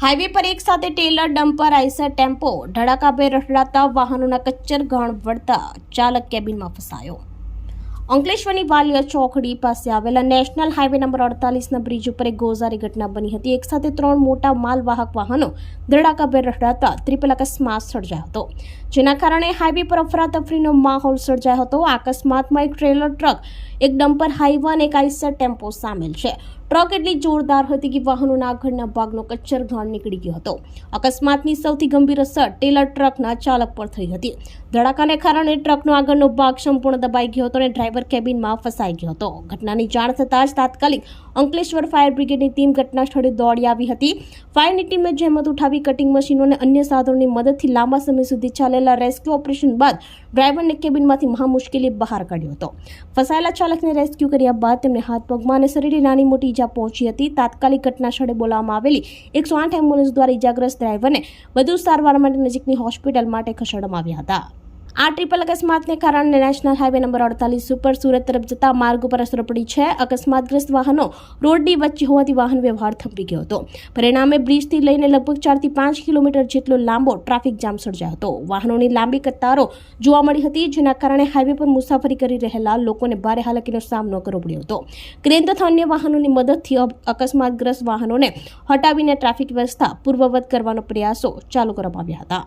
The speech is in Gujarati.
હાઈવે પર એક સાથે ટેલર ડમ્પર આઈસર ટેમ્પો, ધડાકાભેર રખડાતા વાહનોના કચ્ચર ગણ વળતા ચાલક કેબિનમાં ફસાયો. અંકલેશ્વરની વાલિયા ચોકડી પાસે આવેલા નેશનલ હાઈવે નંબર અડતાલીસના બ્રિજ ઉપર એક ગોઝારી ઘટના બની હતી. એક સાથે ત્રણ મોટા માલવાહક વાહનો ધડાકાભેર રખડાતા ત્રિપલ અકસ્માત સર્જાયો હતો. જેના કારણે હાઈવે પર અફરાતફરીનો માહોલ સર્જાયો હતો. અકસ્માતમાં એક ટ્રેલર ટ્રક, એક ડમ્પર, હાઈવા અને એક આઈસર ટેમ્પો સામેલ છે. ટ્રક એટલી જોરદાર હતી કે વાહનોના આગળના ભાગનો કચ્છર ઘાણ નીકળી ગયો હતો. અકસ્માતની સૌથી ગંભીર અસર ટેલર ટ્રકના ચાલક પર થઈ હતી. ધડાકાને કારણે ટ્રકનો આગળનો ભાગ સંપૂર્ણ દબાઈ ગયો હતો અને ડ્રાઈવર કેબિનમાં ફસાઈ ગયો હતો. ઘટનાની જાણ થતાં જ તાત્કાલિક અંકલેશ્વર ફાયર બ્રિગેડની ટીમ ઘટના સ્થળે દોડી આવી હતી. ફાયરની ટીમે જહેમત ઉઠાવી કટિંગ મશીનો અને અન્ય સાધનોની મદદથી લાંબા સમય સુધી ચાલેલા રેસ્ક્યુ ઓપરેશન બાદ ડ્રાઈવરને કેબિનમાંથી મહા મુશ્કેલી બહાર કાઢ્યો હતો. ફસાયેલા ચાલકને રેસ્ક્યુ કર્યા બાદ તેમને હાથ પગમાં અને શરીરે નાની મોટી ઈજા પહોંચી હતી. તાત્કાલિક ઘટના સ્થળે બોલાવવામાં આવેલી એકસો આઠ એમ્બ્યુલન્સ દ્વારા ઇજાગ્રસ્ત ડ્રાઈવરને વધુ સારવાર માટે નજીકની હોસ્પિટલ માટે ખસેડવામાં આવ્યા હતા. આ ટ્રિપલ અકસ્માતને કારણે નેશનલ હાઈવે નંબર અડતાલીસ ઉપર સુરત તરફ જતા માર્ગ ઉપર અસર પડી છે. અકસ્માતગ્રસ્ત વાહનો રોડની વચ્ચે હોવાથી વાહન વ્યવહાર થંભી ગયો હતો. પરિણામે બ્રિજથી લઈને લગભગ ચારથી પાંચ કિલોમીટર જેટલો લાંબો ટ્રાફિક જામ સર્જાયો હતો. વાહનોની લાંબી કતારો જોવા મળી હતી, જેના કારણે હાઈવે પર મુસાફરી કરી રહેલા લોકોને ભારે હાલાકીનો સામનો કરવો પડ્યો હતો. ક્રેન તથા અન્ય વાહનોની મદદથી અકસ્માતગ્રસ્ત વાહનોને હટાવીને ટ્રાફિક વ્યવસ્થા પૂર્વવત કરવાનો પ્રયાસો ચાલુ કરવામાં આવ્યા હતા.